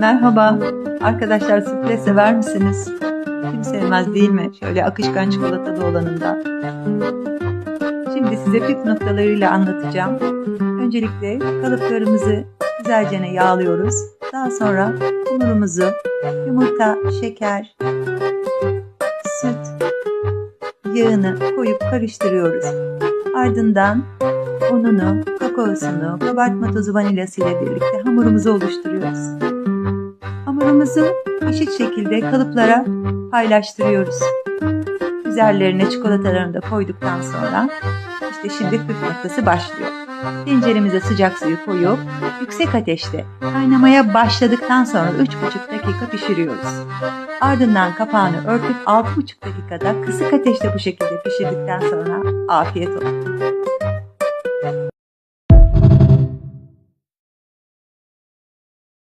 Merhaba. Arkadaşlar sufle sever misiniz? Kim sevmez değil mi? Şöyle akışkan çikolatalı olanından. Şimdi size püf noktalarıyla anlatacağım. Öncelikle kalıplarımızı güzelce yağlıyoruz. Daha sonra hamurumuzu yumurta, şeker, süt, yağını koyup karıştırıyoruz. Ardından ununu, kakaosunu, kabartma tozu vanilyası ile birlikte hamurumuzu oluşturuyoruz. Hamurumuzu eşit şekilde kalıplara paylaştırıyoruz. Üzerlerine çikolatalarını da koyduktan sonra işte şimdi püf noktası başlıyor. Tenceremize sıcak suyu koyup yüksek ateşte kaynamaya başladıktan sonra 3,5 dakika pişiriyoruz. Ardından kapağını örtüp 6,5 dakikada kısık ateşte bu şekilde pişirdikten sonra afiyet olsun.